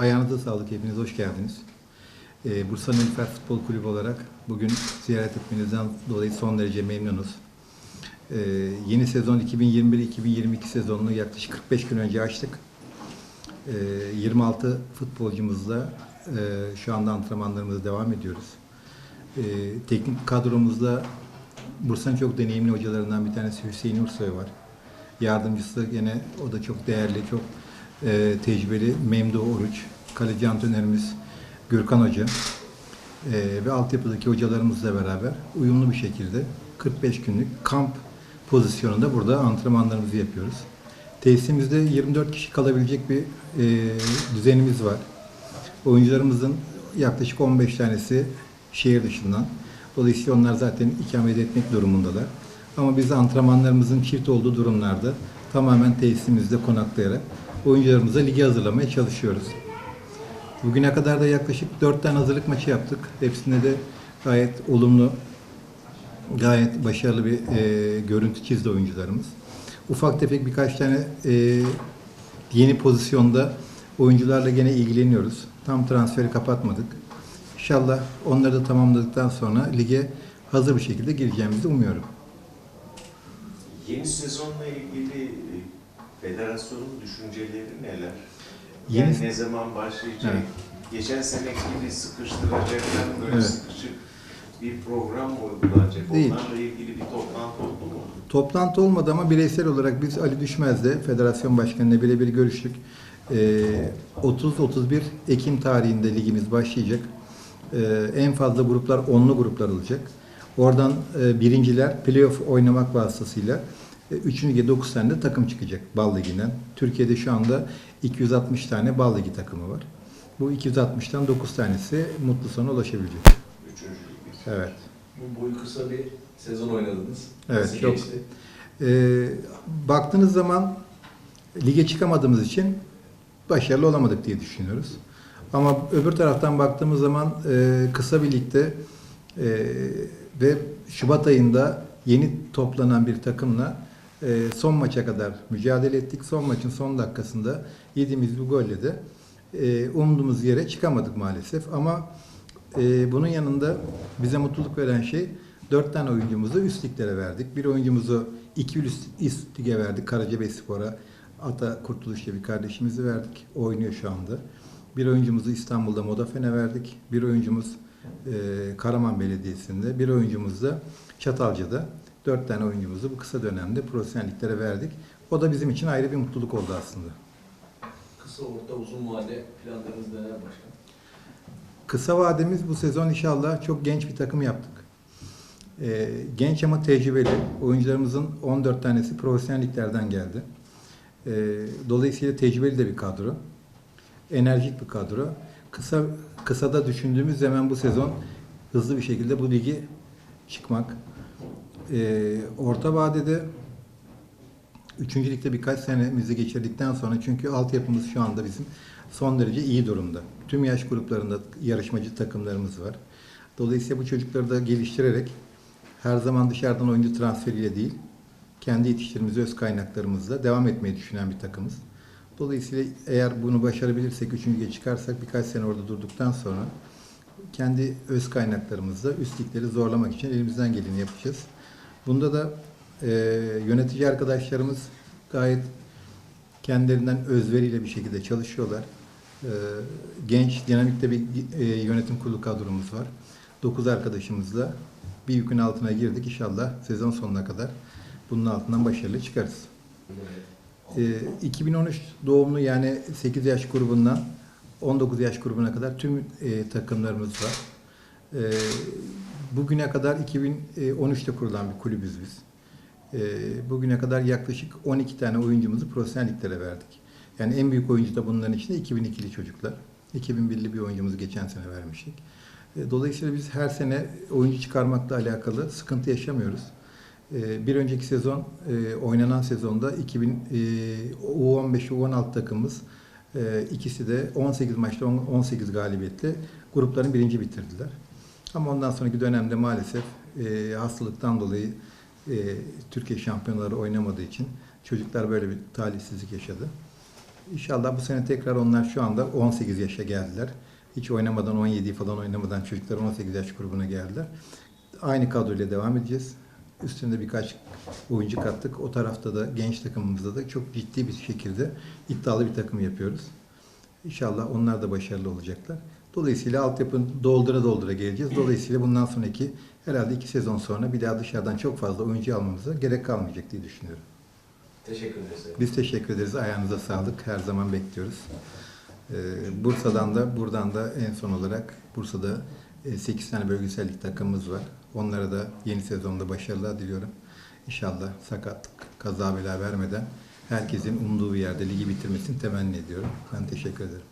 Ayağınıza sağlık hepiniz hoş geldiniz. Ee, Bursa Nilüfer Futbol Kulübü olarak bugün ziyaret etmenizden dolayı son derece memnunuz. Ee, yeni sezon 2021-2022 sezonunu yaklaşık 45 gün önce açtık. Ee, 26 futbolcumuzla e, şu anda antrenmanlarımıza devam ediyoruz. Ee, teknik kadromuzda Bursa'nın çok deneyimli hocalarından bir tanesi Hüseyin Ursoy var. Yardımcısı gene o da çok değerli, çok e, tecrübeli Memduh Oruç. Kaleci antrenörümüz Gürkan Hoca. E, ve altyapıdaki hocalarımızla beraber uyumlu bir şekilde 45 günlük kamp pozisyonunda burada antrenmanlarımızı yapıyoruz. Tesisimizde 24 kişi kalabilecek bir e, düzenimiz var. Oyuncularımızın yaklaşık 15 tanesi şehir dışından. Dolayısıyla onlar zaten ikamet etmek durumundalar. Ama biz antrenmanlarımızın çift olduğu durumlarda tamamen tesisimizde konaklayarak oyuncularımıza ligi hazırlamaya çalışıyoruz. Bugüne kadar da yaklaşık 4 tane hazırlık maçı yaptık. Hepsinde de gayet olumlu, gayet başarılı bir e, görüntü çizdi oyuncularımız. Ufak tefek birkaç tane e, yeni pozisyonda oyuncularla gene ilgileniyoruz. Tam transferi kapatmadık. İnşallah onları da tamamladıktan sonra lige hazır bir şekilde gireceğimizi umuyorum. Yeni sezonla ilgili e, federasyonun düşünceleri neler? Yeni- Yani ne zaman başlayacak? Evet. Geçen seneki gibi sıkıştıracaklar böyle Evet. sıkışık bir program mı uygulanacak? Değil. Onlarla ilgili bir toplantı oldu mu? Toplantı olmadı ama bireysel olarak biz Ali Düşmez'le Federasyon Başkanı'yla birebir görüştük. Ee, 30-31 Ekim tarihinde ligimiz başlayacak. Ee, en fazla gruplar onlu gruplar olacak. Oradan e, birinciler playoff oynamak vasıtasıyla 3. lige 9 tane de takım çıkacak Bal Ligi'nden. Türkiye'de şu anda 260 tane Bal Ligi takımı var. Bu 260'tan 9 tanesi mutlu sona ulaşabilecek. Üçüncü lig. Evet. Bu boyu kısa bir sezon oynadınız. Evet, Nasıl çok. geçti? Ee, baktığınız zaman lige çıkamadığımız için başarılı olamadık diye düşünüyoruz. Ama öbür taraftan baktığımız zaman e, kısa bir ligde e, ve Şubat ayında yeni toplanan bir takımla e, son maça kadar mücadele ettik. Son maçın son dakikasında yediğimiz bir golle de e, umduğumuz yere çıkamadık maalesef. Ama e, bunun yanında bize mutluluk veren şey dört tane oyuncumuzu üst liglere verdik. Bir oyuncumuzu iki üst, üst lige verdik. Karacabey Spor'a Ata Kurtuluş diye bir kardeşimizi verdik. O oynuyor şu anda. Bir oyuncumuzu İstanbul'da Modafen'e verdik. Bir oyuncumuz e, Karaman Belediyesi'nde. Bir oyuncumuz da Çatalca'da. Dört tane oyuncumuzu bu kısa dönemde profesyonelliklere verdik. O da bizim için ayrı bir mutluluk oldu aslında. Kısa, orta, uzun vade planlarınız neler başkan? Kısa vademiz bu sezon inşallah çok genç bir takım yaptık. Ee, genç ama tecrübeli. Oyuncularımızın 14 tanesi profesyonelliklerden geldi. Ee, dolayısıyla tecrübeli de bir kadro. Enerjik bir kadro. Kısa kısada düşündüğümüz zaman bu sezon hızlı bir şekilde bu ligi çıkmak. Ee, orta vadede Üçüncü ligde birkaç senemizi geçirdikten sonra çünkü altyapımız şu anda bizim son derece iyi durumda. Tüm yaş gruplarında yarışmacı takımlarımız var. Dolayısıyla bu çocukları da geliştirerek her zaman dışarıdan oyuncu transferiyle değil, kendi yetiştirdiğimiz öz kaynaklarımızla devam etmeyi düşünen bir takımız. Dolayısıyla eğer bunu başarabilirsek, üçüncü lige çıkarsak birkaç sene orada durduktan sonra kendi öz kaynaklarımızla üst zorlamak için elimizden geleni yapacağız. Bunda da e, yönetici arkadaşlarımız gayet kendilerinden özveriyle bir şekilde çalışıyorlar. E, genç, dinamikte bir e, yönetim kurulu kadromuz var. 9 arkadaşımızla bir yükün altına girdik. İnşallah sezon sonuna kadar bunun altından başarılı çıkarız. E, 2013 doğumlu yani 8 yaş grubundan 19 yaş grubuna kadar tüm e, takımlarımız var. E, bugüne kadar 2013'te kurulan bir kulübüz biz. E, bugüne kadar yaklaşık 12 tane oyuncumuzu profesyonelliklere verdik. Yani en büyük oyuncu da bunların içinde 2002'li çocuklar. 2001'li bir oyuncumuzu geçen sene vermiştik. E, dolayısıyla biz her sene oyuncu çıkarmakla alakalı sıkıntı yaşamıyoruz. E, bir önceki sezon, e, oynanan sezonda 2000 e, U15 U16 takımımız e, ikisi de 18 maçta on- 18 galibiyetle grupların birinci bitirdiler. Ama ondan sonraki dönemde maalesef e, hastalıktan dolayı e, Türkiye şampiyonları oynamadığı için çocuklar böyle bir talihsizlik yaşadı. İnşallah bu sene tekrar onlar şu anda 18 yaşa geldiler. Hiç oynamadan 17 falan oynamadan çocuklar 18 yaş grubuna geldiler. Aynı kadroyla devam edeceğiz. Üstünde birkaç oyuncu kattık. O tarafta da genç takımımızda da çok ciddi bir şekilde iddialı bir takım yapıyoruz. İnşallah onlar da başarılı olacaklar. Dolayısıyla altyapını doldura doldura geleceğiz. Dolayısıyla bundan sonraki herhalde iki sezon sonra bir daha dışarıdan çok fazla oyuncu almamıza gerek kalmayacak diye düşünüyorum. Teşekkür ederiz. Biz teşekkür ederiz. Ayağınıza sağlık. Her zaman bekliyoruz. Ee, Bursa'dan da buradan da en son olarak Bursa'da 8 tane bölgesellik takımımız var. Onlara da yeni sezonda başarılar diliyorum. İnşallah sakatlık, kaza bela vermeden herkesin umduğu bir yerde ligi bitirmesini temenni ediyorum. Ben teşekkür ederim.